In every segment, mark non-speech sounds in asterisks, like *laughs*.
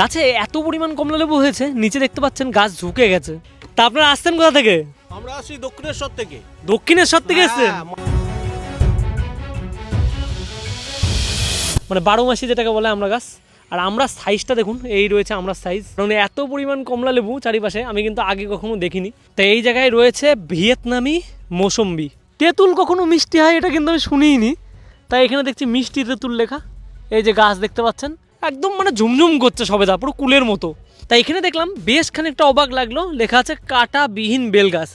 গাছে এত পরিমাণ কমলা লেবু হয়েছে নিচে দেখতে পাচ্ছেন গাছ ঝুঁকে গেছে। তা আপনারা আসছেন কোথা থেকে? আমরা আসি দক্ষিণেশ্বর থেকে। দক্ষিণেশ্বর থেকে এসছেন? হ্যাঁ, মানে বারো মাসি যেটাকে বলে আমরা গাছ আর আমরা সাইজটা দেখুন এই রয়েছে আমরা সাইজ। মানে এত পরিমাণ কমলা লেবু চারিপাশে আমি কিন্তু আগে কখনো দেখিনি। তো এই জায়গায় রয়েছে ভিয়েতনামি মৌসম্বি। তেঁতুল কখনো মিষ্টি হয় এটা কিন্তু আমি শুনিনি তাই এখানে দেখছি মিষ্টি তেঁতুল লেখা। এই যে গাছ দেখতে পাচ্ছেন একদম মানে ঝুমঝুম করছে সবেদা পুরো কুলের মতো। তাই এখানে দেখলাম বেশ খানিকটা অবাক লাগল লেখা আছে কাঁটাবিহীন বেল গাছ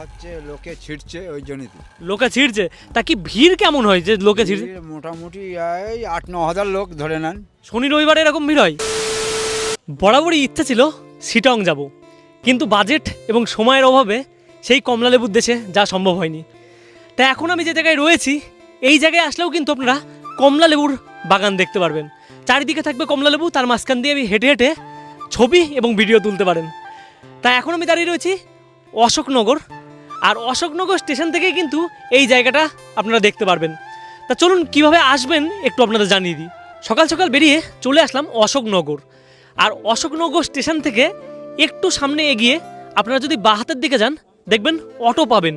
হচ্ছে লোকে ছিটছে ওই জন্যই লোকে ছিঁড়ছে? তা কি ভিড় কেমন হয় যে লোকে ছিঁড়ছে? মোটামুটি এই আট ন হাজার লোক ধরে নেন। শনি রবিবারে এরকম ভিড় হয়? বরাবরই ইচ্ছা ছিল শিটং যাব। কিন্তু বাজেট এবং সময়ের অভাবে সেই কমলা লেবুর দেশে যা সম্ভব হয়নি। তা এখন আমি যে জায়গায় রয়েছি এই জায়গায় আসলেও কিন্তু আপনারা কমলা লেবুর বাগান দেখতে পারবেন। চারিদিকে থাকবে কমলালেবু, তার মাঝখান দিয়ে আমি হেঁটে হেঁটে ছবি এবং ভিডিও তুলতে পারেন। তা এখন আমি দাঁড়িয়ে রয়েছি অশোকনগর, আর অশোকনগর স্টেশন থেকে কিন্তু এই জায়গাটা আপনারা দেখতে পারবেন। তা চলুন, কীভাবে আসবেন একটু আপনাদের জানিয়ে দিই। সকাল সকাল বেরিয়ে চলে আসলাম অশোকনগর, আর অশোকনগর স্টেশন থেকে একটু সামনে এগিয়ে আপনারা যদি বাহাতের দিকে যান, দেখবেন অটো পাবেন।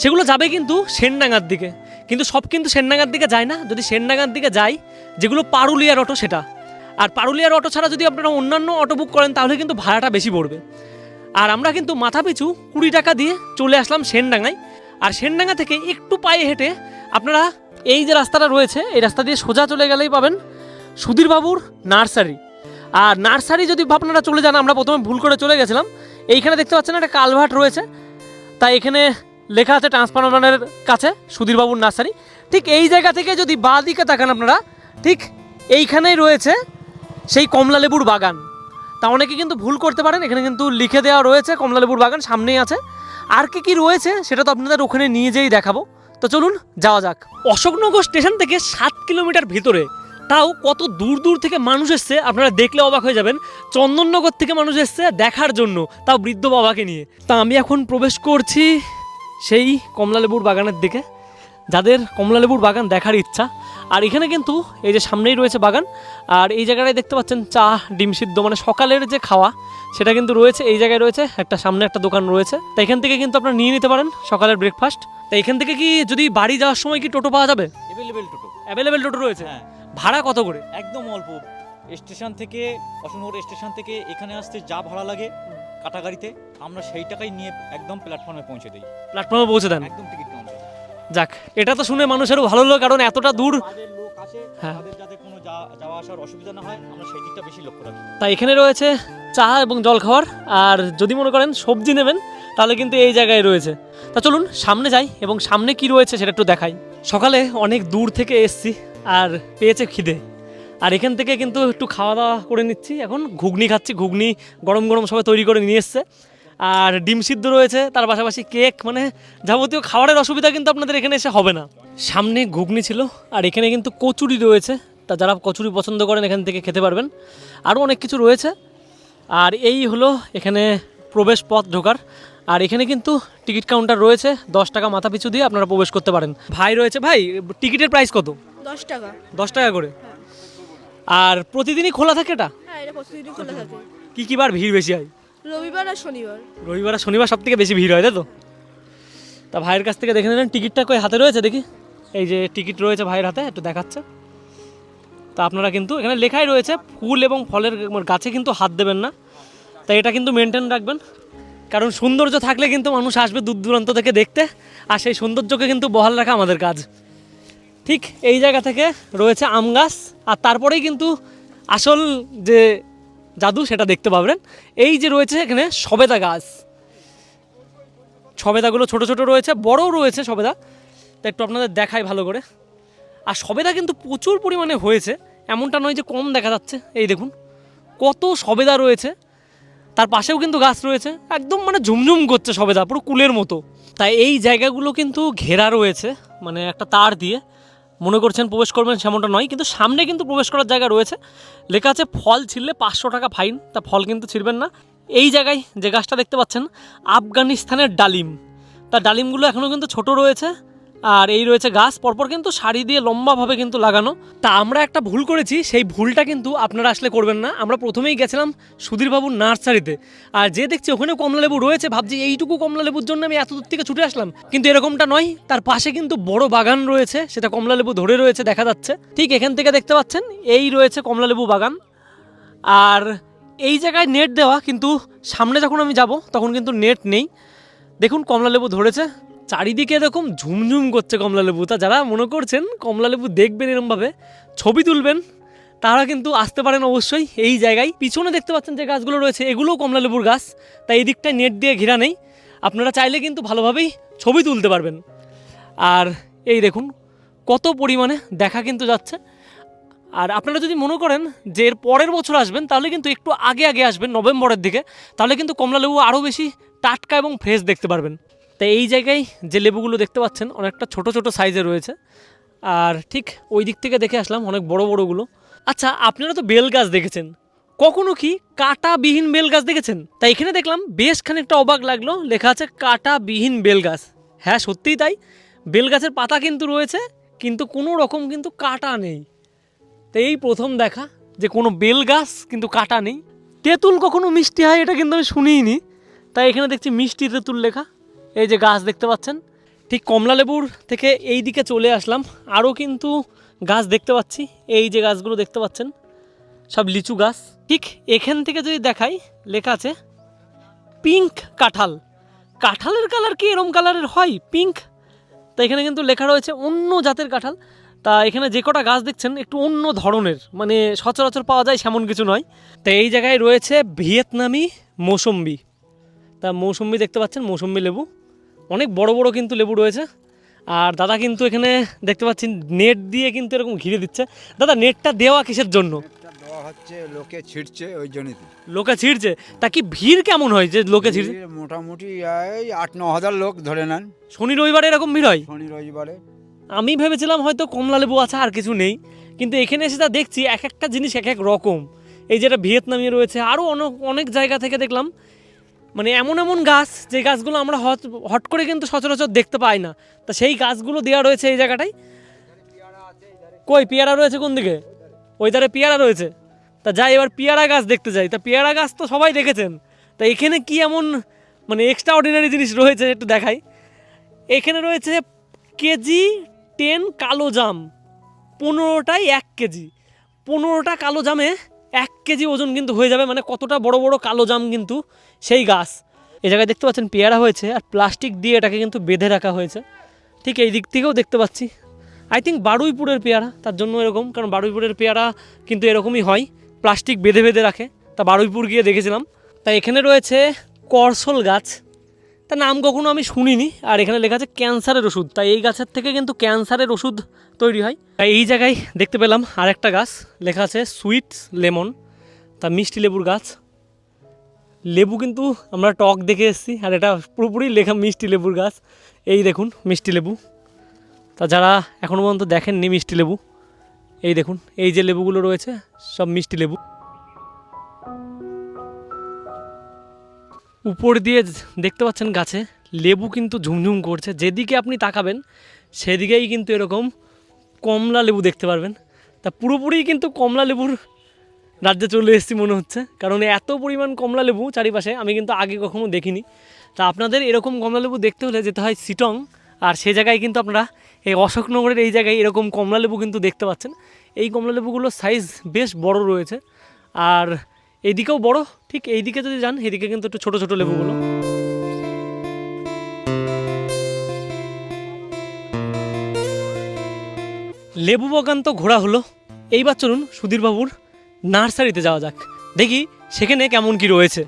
সেগুলো যাবে কিন্তু সেনডাঙ্গার দিকে। কিন্তু সব কিন্তু সেনডাঙ্গার দিকে যায় না। যদি সেনডাঙ্গার দিকে যাই, যেগুলো পারুলিয়ার অটো সেটা। আর পারুলিয়ার অটো ছাড়া যদি আপনারা অন্যান্য অটো বুক করেন, তাহলে কিন্তু ভাড়াটা বেশি পড়বে। আর আমরা কিন্তু মাথা পিছু কুড়ি টাকা দিয়ে চলে আসলাম সেনডাঙ্গায় আর সেনডাঙ্গা থেকে একটু পায়ে হেঁটে আপনারা এই যে রাস্তাটা রয়েছে, এই রাস্তা দিয়ে সোজা চলে গেলেই পাবেন সুধীরবাবুর নার্সারি। আর নার্সারি যদি আপনারা চলে যান, আমরা প্রথমে ভুল করে চলে গেছিলাম। এইখানে দেখতে পাচ্ছেন একটা কালভার্ট রয়েছে। তাই এখানে লেখা আছে ট্রান্সফরমারের কাছে, সুধীরবাবুর নার্সারি। ঠিক এই জায়গা থেকে যদি বাঁ দিকে তাকান আপনারা, ঠিক এইখানেই রয়েছে সেই কমলা লেবুর বাগান। তা অনেকে কিন্তু ভুল করতে পারেন, এখানে কিন্তু লিখে দেওয়া রয়েছে কমলা লেবুর বাগান, সামনেই আছে। আর কি কি রয়েছে সেটা তো আপনাদের ওখানে নিয়ে যেয়েই দেখাবো। তো চলুন, যাওয়া যাক। অশোকনগর স্টেশন থেকে সাত কিলোমিটার ভিতরে, তাও কত দূর দূর থেকে মানুষ এসছে, আপনারা দেখলে অবাক হয়ে যাবেন। চন্দননগর থেকে মানুষ এসছে দেখার জন্য, তাও বৃদ্ধ বাবাকে নিয়ে। তা আমি এখন প্রবেশ করছি সেই কমলালেবুর বাগানের দিকে যাদের কমলালেবুর বাগান দেখার ইচ্ছা। আর এখানে কিন্তু এই যে সামনেই রয়েছে বাগান আর এই জায়গাটায় দেখতে পাচ্ছেন চা ডিম সিদ্ধ মানে সকালের যে খাওয়া সেটা কিন্তু রয়েছে। এই জায়গায় রয়েছে একটা সামনে একটা দোকান রয়েছে। তো এখান থেকে কিন্তু আপনারা নিয়ে নিতে পারেন সকালের ব্রেকফাস্ট তো এখান থেকে কি যদি বাড়ি যাওয়ার সময় কি টোটো পাওয়া যাবে? অ্যাভেলেবেল টোটো। অ্যাভেলেবেল টোটো রয়েছে? হ্যাঁ। ভাড়া কত করে? একদম অল্প। স্টেশন থেকে অশোকনগর স্টেশন থেকে এখানে আসতে যা ভাড়া লাগে কাটা গাড়িতে আমরা সেই টাকাই নিয়ে একদম প্ল্যাটফর্মে পৌঁছে দিই। প্ল্যাটফর্মে পৌঁছে দেন? একদম টিকিট কাউন্টার যাক এটা তো শুনে মানুষেরও ভালো হলো কারণ এতটা দূর লোক আসে হ্যাঁ। তাদের যাতে কোনো যাওয়া আসার অসুবিধা না হয় আমরা সেই দিকটা বেশি লক্ষ্য রাখি। তাই এখানে রয়েছে চা এবং জল খাওয়ার আর যদি মনে করেন সবজি নেবেন তাহলে কিন্তু এই জায়গায় রয়েছে। তা চলুন সামনে যাই এবং সামনে কি রয়েছে সেটা একটু দেখাই। সকালে অনেক দূর থেকে এসছি আর পেয়েছে খিদে। আর এখান থেকে কিন্তু একটু খাওয়া দাওয়া করে নিচ্ছি। এখন ঘুগনি খাচ্ছি ঘুগনি গরম গরম সবাই তৈরি করে নিয়ে এসছে। আর ডিম সিদ্ধ রয়েছে তার পাশাপাশি কেক মানে যাবতীয় খাবারের অসুবিধা কিন্তু আপনাদের এখানে এসে হবে না। সামনে ঘুগনি ছিল আর এখানে কিন্তু কচুরি রয়েছে তা যারা কচুরি পছন্দ করেন এখান থেকে খেতে পারবেন। আরও অনেক কিছু রয়েছে আর এই হলো এখানে প্রবেশ পথ ঢোকার। আর এখানে কিন্তু টিকিট কাউন্টার রয়েছে দশ টাকা মাথা পিছু দিয়ে আপনারা প্রবেশ করতে পারেন। ভাই রয়েছে ভাই টিকিটের প্রাইস কত? দশ টাকা। দশ টাকা করে? আর প্রতিদিনই খোলা থাকে এটা? হ্যাঁ এটা প্রতিদিনই খোলা থাকে। কী কী বার ভিড় বেশি হয়? রবিবার আর শনিবার। রবিবার আর শনিবার সব থেকে বেশি ভিড় হয় তাই তো? তা ভাইয়ের কাছ থেকে দেখে নিলেন টিকিটটা কই হাতে রয়েছে দেখি? এই যে টিকিট রয়েছে ভাইয়ের হাতে একটু দেখাচ্ছে। তা আপনারা কিন্তু এখানে লেখাই রয়েছে ফুল এবং ফলের গাছে কিন্তু হাত দেবেন না। তাই এটা কিন্তু মেনটেন রাখবেন। কারণ সৌন্দর্য থাকলে কিন্তু মানুষ আসবে দূর দূরান্ত থেকে দেখতে আর সেই সৌন্দর্যকে কিন্তু বহাল রাখা আমাদের কাজ। ঠিক এই জায়গা থেকে রয়েছে আম গাছ, আর তারপরেই কিন্তু আসল যে জাদু সেটা দেখতে পাবেন। এই যে রয়েছে এখানে সবেদা গাছ। সবেদাগুলো ছোট ছোট রয়েছে, বড়ও রয়েছে সবেদা। তা একটু আপনাদের দেখাই ভালো করে। আর সবেদা কিন্তু প্রচুর পরিমাণে হয়েছে, এমনটা নয় যে কম দেখা যাচ্ছে। এই দেখুন, কত সবেদা রয়েছে। তার পাশেও কিন্তু গাছ রয়েছে, একদম মানে ঝুমঝুম করছে সবেদা, পুরো কুলের মতো। তাই এই জায়গাগুলো কিন্তু ঘেরা রয়েছে মানে একটা তার দিয়ে। মনে করছেন প্রবেশ করবেন সেমনটা নয়, কিন্তু সামনে কিন্তু প্রবেশ করার জায়গা রয়েছে। লেখা আছে, ফল ছিঁড়লে পাঁচশো টাকা ফাইন, তা ফল কিন্তু ছিঁড়বেন না। এই জায়গায় যে গাছটা দেখতে পাচ্ছেন, আফগানিস্তানের ডালিম। তা ডালিমগুলো এখনও কিন্তু ছোট রয়েছে। আর এই রয়েছে গাছ, পরপর কিন্তু সারি দিয়ে লম্বাভাবে কিন্তু লাগানো। তা আমরা একটা ভুল করেছি, সেই ভুলটা কিন্তু আপনারা আসলে করবেন না। আমরা প্রথমেই গেছিলাম সুধীরবাবুর নার্সারিতে। আর যে দেখছি ওখানে কমলালেবু রয়েছে, ভাবছি এইটুকু কমলালেবুর জন্য আমি এত দূর থেকে ছুটে আসলাম। কিন্তু এরকমটা নয়, তার পাশে কিন্তু বড় বাগান রয়েছে, সেটা কমলালেবু ধরে রয়েছে, দেখা যাচ্ছে। ঠিক এখান থেকে দেখতে পাচ্ছেন, এই রয়েছে কমলালেবু বাগান। আর এই জায়গায় নেট দেওয়া, কিন্তু সামনে যখন আমি যাব, তখন কিন্তু নেট নেই। দেখুন কমলালেবু ধরেছে। চারিদিকে এরকম ঝুমঝুম করছে কমলা লেবু তা যারা মনে করছেন কমলালেবু দেখবেন এরমভাবে, ছবি তুলবেন, তারা কিন্তু আসতে পারেন অবশ্যই এই জায়গায়। পিছনে দেখতে পাচ্ছেন যে গাছগুলো রয়েছে, এগুলোও কমলালেবুর গাছ, তাই এই দিকটায় নেট দিয়ে ঘেরা নেই। আপনারা চাইলে কিন্তু ভালোভাবেই ছবি তুলতে পারবেন। আর এই দেখুন, কত পরিমাণে দেখা কিন্তু যাচ্ছে। আর আপনারা যদি মনে করেন যে এর পরের বছর আসবেন, তাহলে কিন্তু একটু আগে আগে আসবেন নভেম্বরের দিকে, তাহলে কিন্তু কমলালেবু আরও বেশি টাটকা এবং ফ্রেশ দেখতে পারবেন। তাই এই জায়গায় যে লেবুগুলো দেখতে পাচ্ছেন অনেকটা ছোট ছোট সাইজে রয়েছে। আর ঠিক ওই দিক থেকে দেখে আসলাম অনেক বড় বড়গুলো। আচ্ছা আপনারা তো বেল গাছ দেখেছেন। কখনো কি কাঁটাবিহীন বেল গাছ দেখেছেন? তাই এখানে দেখলাম বেশ খানিকটা অবাক লাগল। লেখা আছে কাঁটাবিহীন বেল গাছ। হ্যাঁ সত্যিই তাই। বেল গাছের পাতা কিন্তু রয়েছে, কিন্তু কোনো রকম কিন্তু কাটা নেই। তো এই প্রথম দেখা যে কোনো বেল গাছ কিন্তু কাটা নেই। তেঁতুল কখনো মিষ্টি হয় এটা কিন্তু আমি শুনিনি তাই এখানে দেখছি মিষ্টি তেঁতুল লেখা। এই যে গাছ দেখতে পাচ্ছেন, ঠিক কমলা লেবুর থেকে এই দিকে চলে আসলাম। আরও কিন্তু গাছ দেখতে পাচ্ছি, এই যে গাছগুলো দেখতে পাচ্ছেন, সব লিচু গাছ। ঠিক এখান থেকে যদি দেখাই, লেখা আছে, পিঙ্ক কাঁঠাল। কাঁঠালের কালার কি এরম কালারের হয়? পিঙ্ক। তা এখানে কিন্তু লেখা রয়েছে, অন্য জাতের কাঁঠাল। তা এখানে যে কটা গাছ দেখছেন, একটু অন্য ধরনের মানে সচরাচর পাওয়া যায় সেমন কিছু নয়। তা এই জায়গায় রয়েছে ভিয়েতনামি মৌসম্বি। তা মৌসম্বি দেখতে পাচ্ছেন মৌসম্বি লেবু। অনেক বড় বড় কিন্তু লেবু রয়েছে। আর দাদা কিন্তু এখানে দেখতে পাচ্ছেন নেট দিয়ে কিন্তু এরকম ঘিরে দিচ্ছে। দাদা নেটটা দেওয়া কিসের জন্য? হচ্ছে লোকে ছিটছে ওই জন্যই। লোকে ছিঁড়ছে। তা কি ভিড় কেমন হয় যে লোকে ছিঁড়ছে? মোটামুটি এই আট ন হাজার লোক ধরে নেন। শনি রবিবারে এরকম ভিড় হয়? শনি রবিবারে। আমি ভেবেছিলাম হয়তো কমলা লেবু আছে আর কিছু নেই। কিন্তু এখানে এসে তা দেখছি এক একটা জিনিস এক এক রকম। এই যেটা ভিয়েতনামে রয়েছে আরও অনেক অনেক জায়গা থেকে দেখলাম। মানে এমন এমন গাছ যে গাছগুলো আমরা হট হট করে কিন্তু সচরাচর দেখতে পাই না। তা সেই গাছগুলো দেওয়া রয়েছে এই জায়গাটায়? কই, পেয়ারা রয়েছে কোন দিকে? ওই ধারে পেয়ারা রয়েছে। তা যাই, এবার পেয়ারা গাছ দেখতে যাই। তা পেয়ারা গাছ তো সবাই দেখেছেন। তা এখানে কি এমন মানে এক্সট্রা অর্ডিনারি জিনিস রয়েছে একটু দেখাই। এখানে রয়েছে কেজি টেন কালো জাম। পনেরোটাই এক কেজি। পনেরোটা কালো জামে এক কেজি ওজন কিন্তু হয়ে যাবে মানে কতটা বড় বড় কালো জাম কিন্তু সেই গাছ। এই জায়গায় দেখতে পাচ্ছেন পেয়ারা হয়েছে আর প্লাস্টিক দিয়ে এটাকে কিন্তু বেঁধে রাখা হয়েছে। ঠিক এই দিক থেকেও দেখতে পাচ্ছি। আই থিঙ্ক বারুইপুরের পেয়ারা, তার জন্য এরকম, কারণ বারুইপুরের পেয়ারা কিন্তু এরকমই হয়। প্লাস্টিক বেঁধে বেঁধে রাখে। তা বারুইপুর গিয়ে দেখেছিলাম। তা এখানে রয়েছে করসল গাছ। তার নাম কখনো আমি শুনিনি। আর এখানে লেখা আছে ক্যান্সারের ওষুধ। তাই এই গাছের থেকে কিন্তু ক্যান্সারের ওষুধ তৈরি হয়। তাই এই জায়গায় দেখতে পেলাম আর একটা গাছ। লেখা আছে সুইট লেমন। তা মিষ্টি লেবুর গাছ। লেবু কিন্তু আমরা টক দেখে এসেছি। আর এটা পুরোপুরি লেখা মিষ্টি লেবুর গাছ। এই দেখুন মিষ্টি লেবু। তা যারা এখনও পর্যন্ত দেখেননি মিষ্টি লেবু, এই দেখুন, এই যে লেবুগুলো রয়েছে, সব মিষ্টি লেবু। উপর দিয়ে দেখতে পাচ্ছেন গাছে লেবু কিন্তু ঝুমঝুম করছে। যেদিকে আপনি তাকাবেন, সেদিকেই কিন্তু এরকম কমলা লেবু দেখতে পারবেন। তা পুরোপুরি কিন্তু কমলা লেবুর রাজ্যে চলে এসেছি মনে হচ্ছে। কারণ এত পরিমাণ কমলা লেবু চারিপাশে আমি কিন্তু আগে কখনো দেখিনি। তা আপনাদের এরকম কমলা লেবু দেখতে হলে যেতে হয় সিটং, আর সে জায়গায় কিন্তু আপনারা এই অশোকনগরের এই জায়গায় এরকম কমলা লেবু কিন্তু দেখতে পাচ্ছেন। এই কমলা লেবুগুলোর সাইজ বেশ বড় রয়েছে। আর এইদিকেও বড়, ঠিক এইদিকে যদি যান, এদিকে কিন্তু একটু ছোট ছোট লেবুগুলো। লেবু বাগান তো ঘোরা হলো। এইবার চলুন সুধীরবাবুর নার্সারিতে যাওয়া যাক। দেখি সেখানে কেমন কি রয়েছে।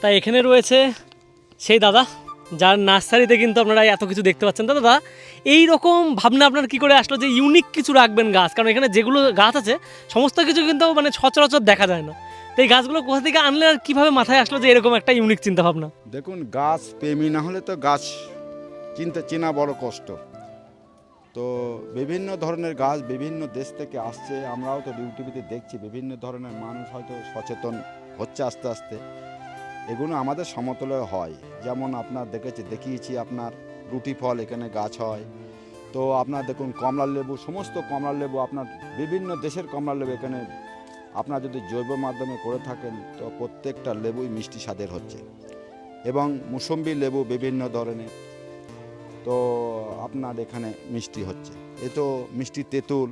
তাই এখানে রয়েছে সেই দাদা, যার নার্সারিতে কিন্তু আপনারা এত কিছু দেখতে পাচ্ছেন। দাদা এই রকম ভাবনা আপনার কি করে আসলো যে ইউনিক কিছু রাখবেন গাছ? কারণ এখানে যেগুলো গাছ আছে, সমস্ত কিছু কিন্তু মানে সচরাচর দেখা যায় না। এই গাছগুলো কোথা থেকে আনলে আর কীভাবে মাথায় আসলো যে এরকম একটা ইউনিক চিন্তা ভাবনা দেখুন, গাছ প্রেমী না হলে তো গাছ চিনতে চেনা বড় কষ্ট। তো বিভিন্ন ধরনের গাছ বিভিন্ন দেশ থেকে আসছে, আমরাও তো ইউটিউবিতে দেখছি, বিভিন্ন ধরনের মানুষ হয়তো সচেতন হচ্ছে আস্তে আস্তে। এগুলো আমাদের সমতলে হয়। যেমন আপনার দেখেছি, দেখিয়েছি আপনার রুটি ফল এখানে গাছ হয়। তো আপনার দেখুন কমলা লেবু সমস্ত কমলা লেবু আপনার বিভিন্ন দেশের কমলা লেবু এখানে আপনার যদি জৈব মাধ্যমে করে থাকেন তো প্রত্যেকটা লেবুই মিষ্টি স্বাদের হচ্ছে। এবং মুসম্বি লেবু বিভিন্ন ধরনের তো আপনার এখানে মিষ্টি হচ্ছে। এ তো মিষ্টি তেঁতুল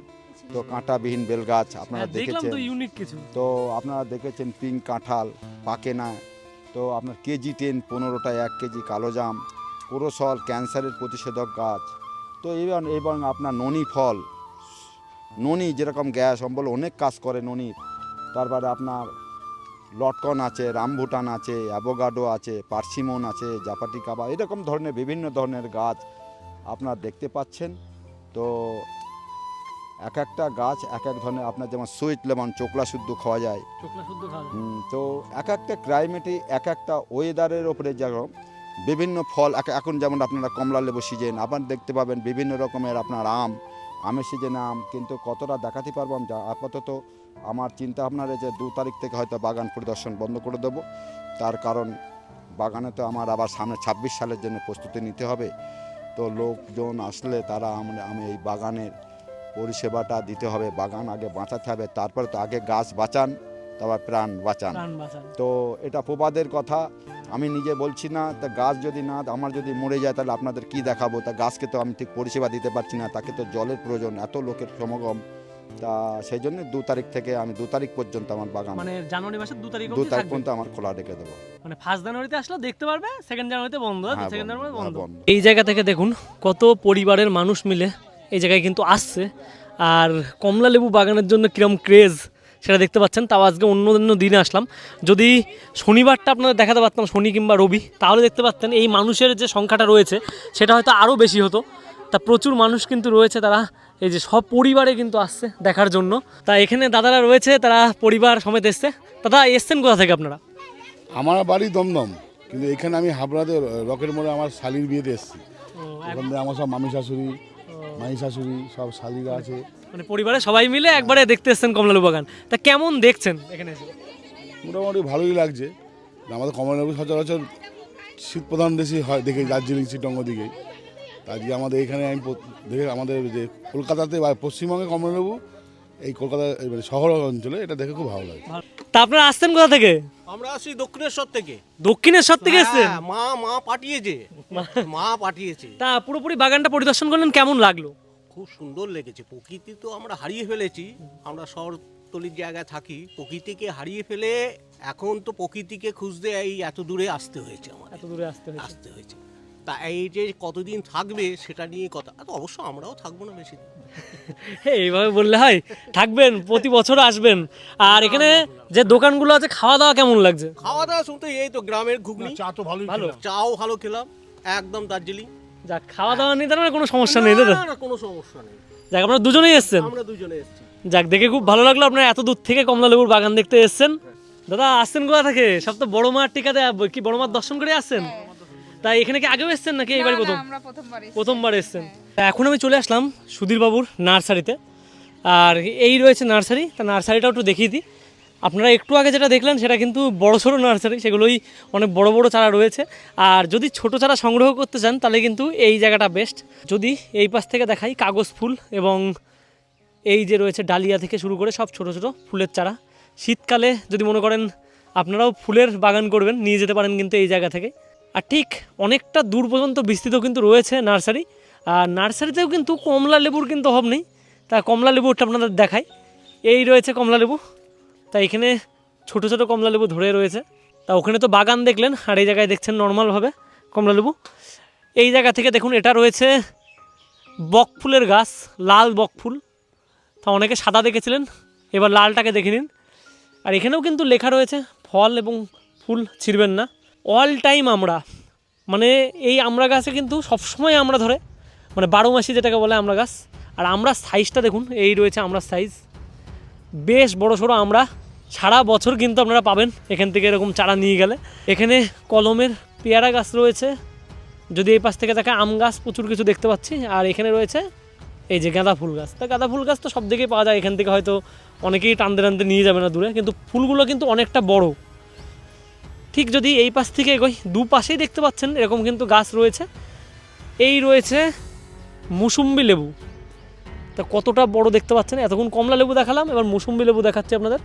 তো কাঁটাবিহীন বেলগাছ আপনারা হ্যাঁ, দেখেছেন তো ইউনিক কিছু। তো আপনারা দেখেছেন পিঙ্ক কাঁঠাল পাকে না তো আপনার কেজি টেন পনেরোটা এক কেজি কালো জাম কোরোসল ক্যান্সারের প্রতিষেধক গাছ। তো এবং এবং আপনার ননি ফল ননি যেরকম গ্যাস অম্বল অনেক কাজ করে ননির। তারপরে আপনার লটকন আছে রামভুটান আছে অ্যাভোগাডো আছে পার্সিমন আছে জাপাটি কাবা এরকম ধরনের বিভিন্ন ধরনের গাছ আপনার দেখতে পাচ্ছেন। তো এক একটা গাছ এক এক ধরনের আপনার যেমন সুইট লেমন চোকলা শুদ্ধ খাওয়া যায়। তো এক একটা ক্লাইমেটে এক একটা ওয়েদারের ওপরে যেরকম বিভিন্ন ফল এক- এখন যেমন আপনারা কমলা লেবু সিজন আবার দেখতে পাবেন বিভিন্ন রকমের আপনার আম আমের সিজনে আম কিন্তু কতটা দেখাতে পারব আমি আপাতত আমার চিন্তা ভাবনা যে দু তারিখ থেকে হয়তো বাগান পরিদর্শন বন্ধ করে দেবো। তার কারণ বাগানে তো আমার আবার সামনে ছাব্বিশ সালের জন্য প্রস্তুতি নিতে হবে। তো লোকজন আসলে তারা আমরা আমি এই বাগানের পরিষেবাটা দিতে হবে, বাগান আগে বাঁচাতে হবে, তারপরে তো আগে গাছ বাঁচান। তারপর প্রাণ বাঁচান। তো এটা প্রবাদের কথা। আমি নিজে বলছি না তা গাছ যদি না আমার যদি মরে যায় তাহলে আপনাদের কি দেখাবো? তা গাছকে তো আমি ঠিক পরিষেবা দিতে পারছি না তাকে তো জলের প্রয়োজন এত লোকের সমাগম। তা সেই জন্য দু তারিখ থেকে আমি দু তারিখ পর্যন্ত আমার বাগান। মানে জানুয়ারি মাসের দু তারিখ দু তারিখ পর্যন্ত আমার খোলা রেখে দেবো। মানে ফার্স্ট জানুয়ারিতে আসলে দেখতে পারবে সেকেন্ড জানুয়ারিতে বন্ধ হ্যাঁ, সেকেন্ড বন্ধ, জানুয়ারি হ্যাঁ, বন্ধ। এই জায়গা থেকে দেখুন কত পরিবারের মানুষ মিলে এই জায়গায় কিন্তু আসছে। আর কমলা লেবু বাগানের জন্য কিরম ক্রেজ সেটা দেখতে পাচ্ছেন তাও আজকে অন্য অন্য দিনে আসলাম। যদি শনিবারটা আপনাদের দেখাতে পারতাম শনি কিংবা রবি তাহলে দেখতে পাচ্তেন এই মানুষের যে সংখ্যাটা রয়েছে সেটা হয়তো আরও বেশি হতো। তা প্রচুর মানুষ কিন্তু রয়েছে তারা এই যে সব পরিবারে কিন্তু আসছে দেখার জন্য। তা এখানে দাদারা রয়েছে তারা পরিবার সমেত এসছে। দাদা এসছেন কোথা থেকে আপনারা? আমার বাড়ি দমদম কিন্তু এখানে আমি হাবড়াতে রকেট মোড়ে আমার শালির বিয়েতে এসেছি। ওখান থেকে আমার সব মামি শাশুড়ি মাই শাশুড়ি সব শালিরা আছে। মানে পরিবারে সবাই মিলে একবারে দেখতে এসছেন কমলালেবু বাগান। তা কেমন দেখছেন এখানে এসে? মোটামুটি ভালোই লাগছে। আমাদের কমলালেবু সচরাচর শীত প্রধান দেশই হয় দেখে দার্জিলিং চিটঙ্গ দিকেই তা আজকে আমাদের এখানে আমি দেখে আমাদের যে কলকাতাতে বা পশ্চিমবঙ্গে কমলালেবু এই কলকাতা মানে শহর অঞ্চলে এটা দেখে খুব ভালো লাগে। তা আপনারা আসছেন কোথা থেকে? আমরা আসি দক্ষিণেশ্বর থেকে। দক্ষিণেশ্বর থেকে এসেছেন? হ্যাঁ, মা মা পাঠিয়েছে। *laughs* মা পাঠিয়েছে। তা পুরোপুরি বাগানটা পরিদর্শন করলেন কেমন লাগল? খুব সুন্দর লেগেছে। প্রকৃতি তো আমরা হারিয়ে ফেলেছি। আমরা শহরতলির জায়গায় থাকি। প্রকৃতিকে হারিয়ে ফেলে এখন তো প্রকৃতিকে খুঁজতে এই এত দূরে আসতে হয়েছে আমাদের। এত দূরে আসতে হয়েছে। আসতে হয়েছে। তা এই যে কতদিন থাকবে সেটা নিয়ে কথা। তো অবশ্য আমরাও থাকব না বেশি *laughs* হ্যাঁ, এইভাবে বললে হয়। থাকবেন প্রতি বছর আসবেন। আর এখানে যে দোকানগুলো আছে খাওয়া দাওয়া কেমন লাগছে? খাওয়া দাওয়া শুনতে এই তো গ্রামের ঘুগনি। চা তো ভালোই ভালো। চাও ভালো খেলাম একদম দার্জিলিং। যাক খাওয়া দাওয়া নিয়ে তার কোনো সমস্যা নেই তো? না, না, কোনো সমস্যা নেই। যাক আপনারা দুজনেই এসছেন? আমরা দুজনে এসেছি। যাক দেখে খুব ভালো লাগল আপনারা এত দূর থেকে কমলা লেবুর বাগান দেখতে এসছেন। দাদা আসছেন কোথা থেকে? সব তো বড় মার টিকাতে কি বড় মার দর্শন করে আসছেন? তাই এখানে কি আগেও এসছেন নাকি এইবার প্রথম? প্রথমবার এসেছি। এসছেন। তা এখন আমি চলে আসলাম সুধীর বাবুর নার্সারিতে। আর এই রয়েছে নার্সারি তা নার্সারিটাও একটু দেখিয়ে দিই। আপনারা একটু আগে যেটা দেখলেন সেটা কিন্তু বড় সড়ো নার্সারি সেগুলোই অনেক বড় বড় চারা রয়েছে। আর যদি ছোট চারা সংগ্রহ করতে চান তাহলে কিন্তু এই জায়গাটা বেস্ট যদি এই পাশ থেকে দেখাই কাগজ ফুল এবং এই যে রয়েছে ডালিয়া থেকে শুরু করে সব ছোট ছোট ফুলের চারা। শীতকালে যদি মনে করেন আপনারাও ফুলের বাগান করবেন নিয়ে যেতে পারেন কিন্তু এই জায়গা থেকে। আর ঠিক অনেকটা দূর পর্যন্ত বিস্তৃত কিন্তু রয়েছে নার্সারি। আর নার্সারিতেও কিন্তু কমলা লেবুর কিন্তু অভাব নেই। তা কমলা লেবুটা আপনাদের দেখাই। এই রয়েছে কমলা লেবু। তা এখানে ছোট ছোট কমলা লেবু ধরে রয়েছে। তা ওখানে তো বাগান দেখলেন, আর এই জায়গায় দেখছেন নর্মালভাবে কমলা লেবু। এই জায়গা থেকে দেখুন, এটা রয়েছে বক ফুলের গাছ, লাল বক ফুল। তা অনেকে সাদা দেখেছিলেন, এবার লালটাকে দেখে নিন। আর এখানেও কিন্তু লেখা রয়েছে, ফল এবং ফুল ছিঁড়বেন না। অল টাইম আমরা। মানে এই আমরা গাছে কিন্তু সবসময় আমরা ধরে। মানে বারো মাসি যেটাকে বলে আমরা গাছ। আর আমরা সাইজটা দেখুন, এই রয়েছে আমরা সাইজ বেশ বড় সড়ো আমরা। সারা বছর কিন্তু আপনারা পাবেন এখান থেকে এরকম চারা নিয়ে গেলে। এখানে কলমের পেয়ারা গাছ রয়েছে। যদি এই পাশ থেকে দেখা আম গাছ প্রচুর কিছু দেখতে পাচ্ছি। আর এখানে রয়েছে এই যে গাঁদা ফুল গাছ। তা গাঁদা ফুল গাছ তো সব দিকেই পাওয়া যায়। এখান থেকে হয়তো অনেকেই টানতে টানতে নিয়ে যাবে না দূরে। কিন্তু ফুলগুলো কিন্তু অনেকটা বড়। ঠিক যদি এই পাশ থেকে এগোই, দু পাশেই দেখতে পাচ্ছেন এরকম কিন্তু গাছ রয়েছে। এই রয়েছে মুসুম্বি লেবু। তা কতটা বড় দেখতে পাচ্ছেন? এতক্ষণ কমলা লেবু দেখালাম, এবার মুসুম্বি লেবু দেখাচ্ছি আপনাদের।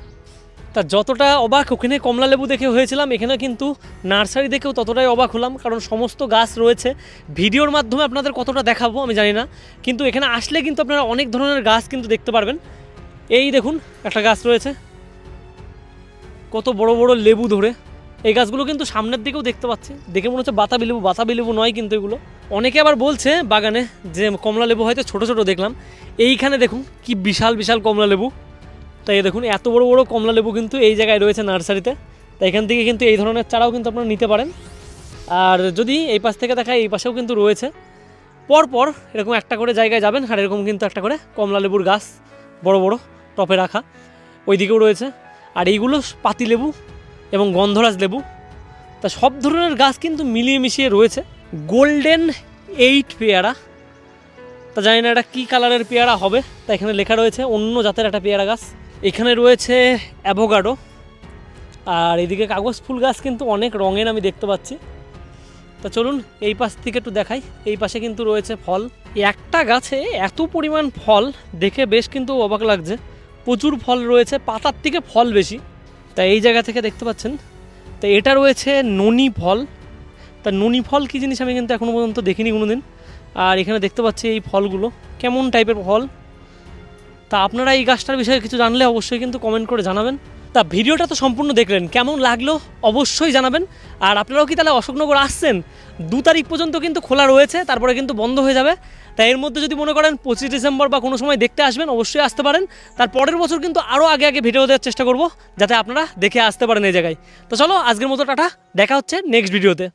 তা যতটা অবাক, ওখানে কমলা লেবু দেখে হয়েছিলাম, এখানে কিন্তু নার্সারি দেখেও ততটাই অবাক হলাম, কারণ সমস্ত গাছ রয়েছে। ভিডিওর মাধ্যমে আপনাদের কতটা দেখাবো আমি জানি না, কিন্তু এখানে আসলে কিন্তু আপনারা অনেক ধরনের গাছ কিন্তু দেখতে পারবেন। এই দেখুন, একটা গাছ রয়েছে। কত বড় বড় লেবু ধরে। এই গাছগুলো কিন্তু সামনের দিকেও দেখতে পাচ্ছি। দেখে মনে হচ্ছে বাতাবি লেবু বাতাবি লেবু নয় কিন্তু এগুলো। অনেকে আবার বলছে বাগানে যে কমলা লেবু হয়তো ছোট ছোট দেখলাম। এইখানে দেখুন কি বিশাল বিশাল কমলা লেবু। তাই দেখুন, এত বড় বড় কমলা লেবু কিন্তু এই জায়গায় রয়েছে নার্সারিতে। তাই এখান থেকে কিন্তু এই ধরনের চারাও কিন্তু আপনারা নিতে পারেন। আর যদি এই পাশ থেকে দেখায়, এই পাশেও কিন্তু রয়েছে। পরপর এরকম একটা করে জায়গায় যাবেন আর এরকম কিন্তু একটা করে কমলা লেবুর গাছ বড় বড় টপে রাখা। ওই দিকেও রয়েছে। আর এইগুলো পাতি লেবু এবং গন্ধরাজ লেবু। তা সব ধরনের গাছ কিন্তু মিলিয়ে মিশিয়ে রয়েছে। গোল্ডেন এইট পেয়ারা। তা জানি না এটা কী কালারের পেয়ারা হবে। তা এখানে লেখা রয়েছে, অন্য জাতের একটা পেয়ারা গাছ। এখানে রয়েছে অ্যাভোগাডো। আর এদিকে কাগজ ফুল গাছ কিন্তু অনেক রঙের আমি দেখতে পাচ্ছি। তা চলুন এই পাশ থেকে একটু দেখাই। এই পাশে কিন্তু রয়েছে ফল। একটা গাছে এত পরিমাণ ফল দেখে বেশ কিন্তু অবাক লাগছে। প্রচুর ফল রয়েছে, পাতার থেকে ফল বেশি। তা এই জায়গা থেকে দেখতে পাচ্ছেন। তা এটা রয়েছে ননি ফল। তা ননি ফল কী জিনিস আমি কিন্তু এখনও পর্যন্ত দেখিনি কোনো দিন আর এখানে দেখতে পাচ্ছি এই ফলগুলো। কেমন টাইপের ফল? তা আপনারা এই গাছটার বিষয়ে কিছু জানলে অবশ্যই কিন্তু কমেন্ট করে জানাবেন। তা ভিডিওটা তো সম্পূর্ণ দেখলেন। কেমন লাগল অবশ্যই জানাবেন। আর আপনারাও কি তাহলে অশোকনগর আসছেন? দু তারিখ পর্যন্ত কিন্তু খোলা রয়েছে, তারপরে কিন্তু বন্ধ হয়ে যাবে। তাই এর মধ্যে যদি মনে করেন পঁচিশ ডিসেম্বর বা কোনো সময় দেখতে আসবেন, অবশ্যই আসতে পারেন। তার পরের বছর কিন্তু আরও আগে আগে ভিডিও দেওয়ার চেষ্টা করব, যাতে আপনারা দেখে আসতে পারেন এই জায়গায়। তো চলো, আজকের মতো টাটা, দেখা হচ্ছে নেক্সট ভিডিওতে